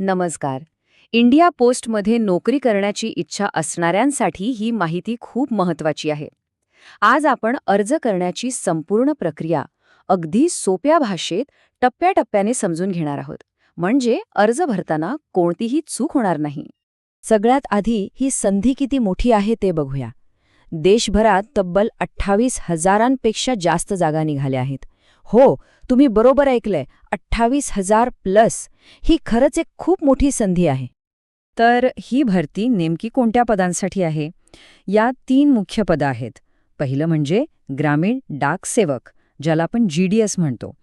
नमस्कार. इंडिया पोस्टमध्ये नोकरी करण्याची इच्छा असणाऱ्यांसाठी ही माहिती खूप महत्वाची आहे. आज आपण अर्ज करण्याची संपूर्ण प्रक्रिया अगदी सोप्या भाषेत टप्प्याटप्प्याने समजून घेणार आहोत. म्हणजे अर्ज भरताना कोणतीही चूक होणार नाही. सगळ्यात आधी ही संधी किती मोठी आहे ते बघूया. देशभरात तब्बल अठ्ठावीस हजारांपेक्षा जास्त जागा निघाल्या आहेत. हो तुम्ही बरोबर ऐकलंय. अठ्ठावीस हजार प्लस ही खरंच एक खूप मोठी संधी आहे. तर ही भरती नेमकी कोणत्या पदांसाठी आहे? या तीन मुख्य पदं आहेत. पहिलं म्हणजे ग्रामीण डाक सेवक ज्याला आपण जी डी एस म्हणतो.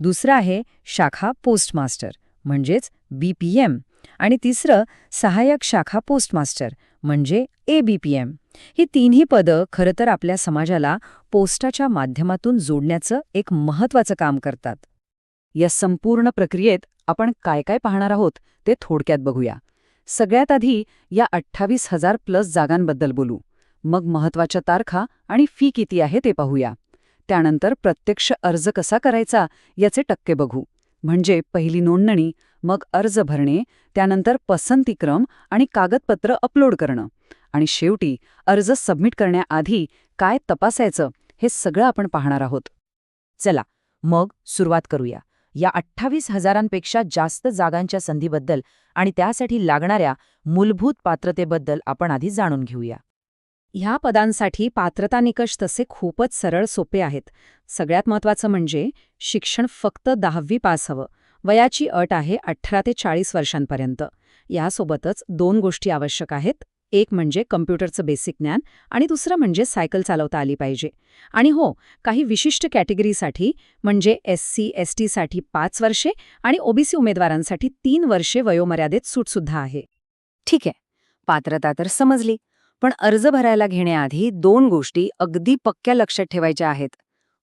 दुसरं आहे शाखा पोस्टमास्टर म्हणजेच बी पी एम आणि तिसरं सहाय्यक शाखा पोस्टमास्टर म्हणजे ए बी पी एम ही तिन्ही पदं खरं तर आपल्या समाजाला पोस्टाच्या माध्यमातून जोडण्याचं एक महत्वाचं काम करतात. या संपूर्ण प्रक्रियेत आपण काय काय पाहणार आहोत ते थोडक्यात बघूया. सगळ्यात आधी या अठ्ठावीस हजार प्लस जागांबद्दल बोलू. मग महत्त्वाच्या तारखा आणि फी किती आहे ते पाहूया. त्यानंतर प्रत्यक्ष अर्ज कसा करायचा याचे टक्के बघू. म्हणजे पहिली नोंदणी मग अर्ज भरणे त्यानंतर पसंतीक्रम आणि कागदपत्र अपलोड करणं. आणि शेवटी अर्ज सबमिट करण्याआधी काय तपासायचं हे सगळं आपण पाहणार आहोत. चला मग सुरुवात करूया. या अठ्ठावीस हजारांपेक्षा जास्त जागांच्या संधीबद्दल आणि त्यासाठी लागणाऱ्या मूलभूत पात्रतेबद्दल आपण आधी जाणून घेऊया. ह्या पदांसाठी पात्रता निकष तसे खूपच सरळ सोपे आहेत. सगळ्यात महत्वाचं म्हणजे शिक्षण फक्त दहावी पास हवं. वयाची अट आहे अठरा ते चाळीस वर्षांपर्यंत. यासोबतच दोन गोष्टी आवश्यक आहेत. एक म्हणजे कम्प्युटरचं बेसिक ज्ञान आणि दुसरं म्हणजे सायकल चालवता आली पाहिजे. आणि हो काही विशिष्ट कॅटेगरीसाठी म्हणजे एस सी एस टीसाठी पाच वर्षे आणि ओबीसी उमेदवारांसाठी तीन वर्षे वयोमर्यादेत सूटसुद्धा आहे. ठीक आहे. पात्रता तर समजली. पण अर्ज भरायला घेण्याआधी दोन गोष्टी अगदी पक्क्या लक्षात ठेवायच्या आहेत.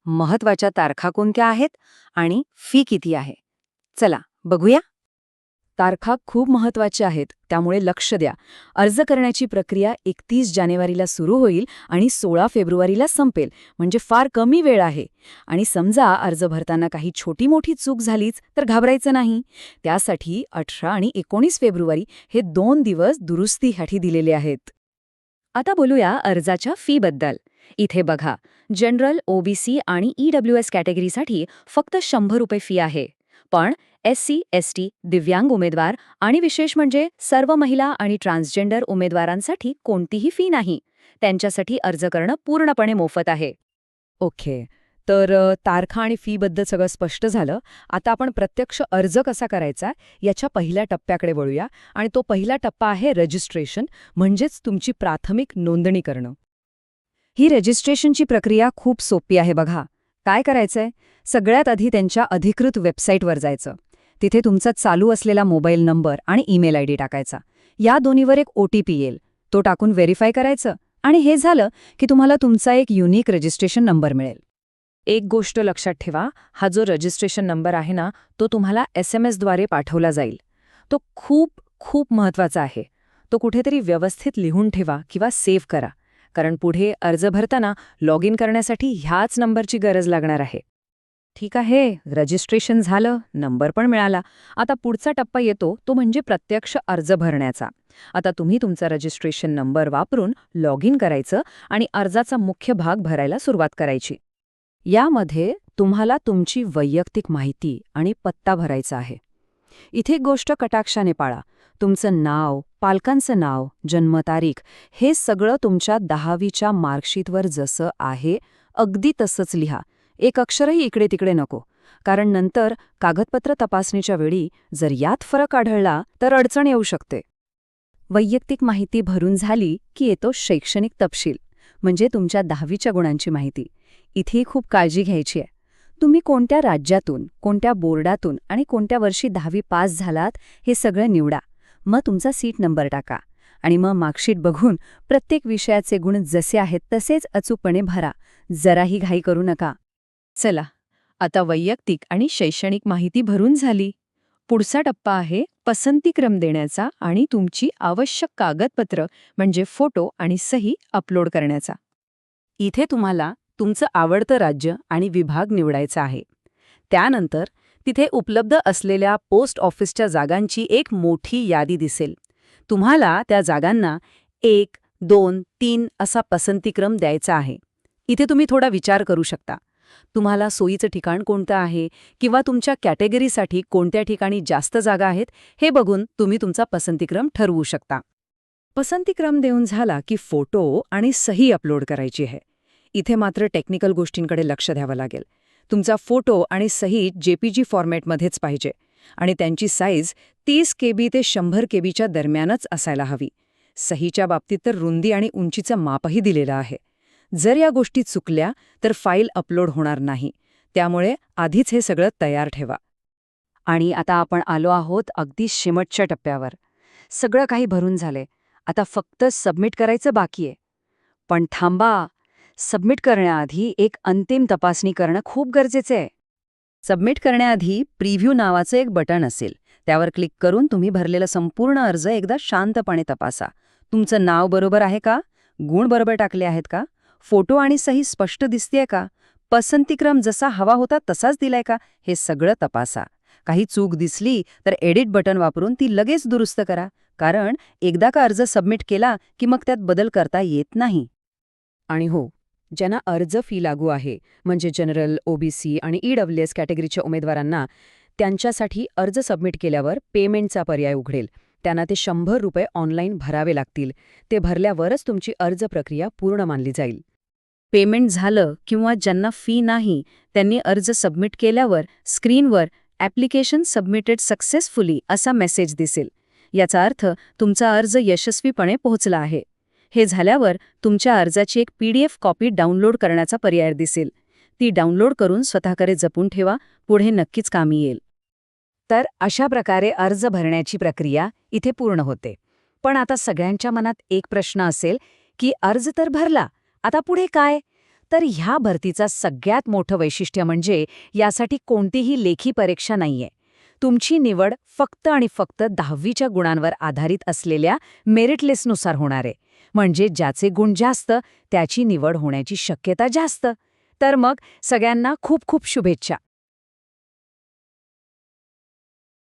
महत्त्वाच्या तारखा कोणत्या आहेत आणि फी किती आहे? चला बघूया. तारखा खूप महत्त्वाच्या आहेत त्यामुळे लक्ष द्या. अर्ज करण्याची प्रक्रिया एकतीस जानेवारीला सुरू होईल आणि सोळा फेब्रुवारीला संपेल म्हणजे फार कमी वेळ आहे. आणि समजा अर्ज भरताना काही छोटी मोठी चूक झालीच तर घाबरायचं नाही. त्यासाठी अठरा आणि एकोणीस फेब्रुवारी हे दोन दिवस दुरुस्तीसाठी दिलेले आहेत. आता बोलूया अर्जाच्या फीबद्दल इथे बघा जनरल ओबीसी आणि ईडब्ल्यूएस कॅटेगरीसाठी फक्त शंभर रुपये फी आहे. पण एस सी एस टी दिव्यांग उमेदवार आणि विशेष म्हणजे सर्व महिला आणि ट्रान्सजेंडर उमेदवारांसाठी कोणतीही फी नाही. त्यांच्यासाठी अर्ज करणं पूर्णपणे मोफत आहे. ओके. तर तारखा आणि फीबद्दल सगळं स्पष्ट झालं. आता आपण प्रत्यक्ष अर्ज कसा करायचा याच्या पहिल्या टप्प्याकडे वळूया आणि तो पहिला टप्पा आहे रजिस्ट्रेशन म्हणजेच तुमची प्राथमिक नोंदणी करणं. ही रजिस्ट्रेशनची प्रक्रिया खूप सोपी आहे बघा. काय करायचंय? सगळ्यात आधी त्यांच्या अधिकृत वेबसाईटवर जायचं. तिथे तुमचा चालू असलेला मोबाईल नंबर आणि ईमेल आयडी टाकायचा. या दोन्हीवर एक ओ टी पी येईल. तो टाकून व्हेरीफाय करायचं आणि हे झालं की तुम्हाला तुमचा एक युनिक रजिस्ट्रेशन नंबर मिळेल. एक गोष्ट लक्षात ठेवा हा जो रजिस्ट्रेशन नंबर आहे ना तो तुम्हाला एस एम एसद्वारे पाठवला जाईल. तो खूप खूप महत्त्वाचा आहे. तो कुठेतरी व्यवस्थित लिहून ठेवा किंवा सेव्ह करा. कारण पुढे अर्ज भरताना लॉग इन करण्यासाठी ह्याच नंबरची गरज लागणार आहे. ठीक आहे रजिस्ट्रेशन झालं नंबर पण मिळाला. आता पुढचा टप्पा येतो तो म्हणजे प्रत्यक्ष अर्ज भरण्याचा. आता तुम्ही तुमचा रजिस्ट्रेशन नंबर वापरून लॉग इन करायचं आणि अर्जाचा मुख्य भाग भरायला सुरुवात करायची. यामध्ये तुम्हाला तुमची वैयक्तिक माहिती आणि पत्ता भरायचा आहे. इथे गोष्ट कटाक्षाने पाळा. तुमचं नाव पालकांचं नाव जन्मतारीख हे सगळं तुमच्या दहावीच्या मार्कशीटवर जसं आहे अगदी तसंच लिहा. एक अक्षरही इकडे तिकडे नको. कारण नंतर कागदपत्र तपासणीच्या वेळी जर यात फरक आढळला तर अडचण येऊ शकते. वैयक्तिक माहिती भरून झाली की येतो शैक्षणिक तपशील म्हणजे तुमच्या दहावीच्या गुणांची माहिती. इथेही खूप काळजी घ्यायची आहे. तुम्ही कोणत्या राज्यातून कोणत्या बोर्डातून आणि कोणत्या वर्षी दहावी पास झालात हे सगळं निवडा. मग तुमचा सीट नंबर टाका. आणि मग मार्कशीट बघून प्रत्येक विषयाचे गुण जसे आहेत तसेच अचूकपणे भरा. जराही घाई करू नका. चला आता वैयक्तिक आणि शैक्षणिक माहिती भरून झाली. पुढचा टप्पा आहे पसंतीक्रम देण्याचा आणि तुमची आवश्यक कागदपत्र म्हणजे फोटो आणि सही अपलोड करण्याचा. इथे तुम्हाला तुमचं आवडतं राज्य आणि विभाग निवडायचा आहे. त्यानंतर तिथे उपलब्ध असलेल्या पोस्ट ऑफिसच्या जागांची एक मोठी यादी दिसेल. तुम्हाला त्या जागांना एक दोन तीन असा पसंतीक्रम द्यायचा आहे. इथे तुम्ही थोडा विचार करू शकता. तुम्हाला सोयीचं ठिकाण कोणतं आहे किंवा तुमच्या कॅटेगरीसाठी कोणत्या ठिकाणी जास्त जागा आहेत हे बघून तुम्ही तुमचा पसंतीक्रम ठरवू शकता. पसंतीक्रम देऊन झाला की फोटो आणि सही अपलोड करायची आहे. इथे मात्र टेक्निकल गोष्टींकडे लक्ष द्यावं लागेल. तुमचा फोटो आणि सही जेपीजी फॉर्मॅटमध्येच पाहिजे. आणि त्यांची साईज तीस केबी ते शंभर केबीच्या दरम्यानच असायला हवी. सहीच्या बाबतीत तर रुंदी आणि उंचीचं मापही दिलेलं आहे. जर या गोष्टी चुकल्या तर फाईल अपलोड होणार नाही. त्यामुळे आधीच हे सगळं तयार ठेवा. आणि आता आपण आलो आहोत अगदी शेवटच्या टप्प्यावर. सगळं काही भरून झाले आता फक्त सबमिट करायचं बाकी आहे. पण थांबा! सबमिट करण्याआधी एक अंतिम तपासणी करणं खूप गरजेचं आहे. सबमिट करण्याआधी प्रिव्ह्यू नावाचं एक बटन असेल. त्यावर क्लिक करून तुम्ही भरलेला संपूर्ण अर्ज एकदा शांतपणे तपासा. तुमचं नाव बरोबर आहे का? गुण बरोबर टाकले आहेत का? फोटो आणि सही स्पष्ट दिसतेय का? पसंतीक्रम जसा हवा होता तसाच दिलाय का? हे सगळं तपासा. काही चूक दिसली तर एडिट बटन वापरून ती लगेच दुरुस्त करा. कारण एकदा का अर्ज सबमिट केला की मग त्यात बदल करता येत नाही. आणि हो ज्यांना अर्ज फी लागू आहे म्हणजे जनरल ओबीसी आणि ईडब्ल्यू एस कॅटेगरीच्या उमेदवारांना त्यांच्यासाठी अर्ज सबमिट केल्यावर पेमेंटचा पर्याय उघडेल. त्यांना ते शंभर रुपये ऑनलाईन भरावे लागतील. ते भरल्यावरच तुमची अर्ज प्रक्रिया पूर्ण मानली जाईल. पेमेंट झालं किंवा ज्यांना फी नाही त्यांनी अर्ज सबमिट केल्यावर स्क्रीनवर ॲप्लिकेशन सबमिटेड सक्सेसफुली असा मेसेज दिसेल. याचा अर्थ तुमचा अर्ज यशस्वीपणे पोहोचला आहे. हे झाल्यावर तुमच्या अर्जाची एक पीडीएफ कॉपी डाउनलोड करण्याचा पर्याय दिसेल. ती डाउनलोड करून स्वतःकडे जपून ठेवा पुढे नक्कीच कामी येईल. तर अशा प्रकारे अर्ज भरण्याची प्रक्रिया इथे पूर्ण होते. पण आता सगळ्यांच्या मनात एक प्रश्न असेल की अर्ज तर भरला आता पुढे काय? तर ह्या भरतीचा सगळ्यात मोठं वैशिष्ट्य म्हणजे यासाठी कोणतीही लेखी परीक्षा नाहीये. तुमची निवड फक्त आणि फक्त दहावीच्या गुणांवर आधारित असलेल्या मेरिट लिस्टनुसार होणार आहे. म्हणजे ज्याचे गुण जास्त त्याची निवड होण्याची शक्यता जास्त. तर मग सगळ्यांना खूप खूप शुभेच्छा.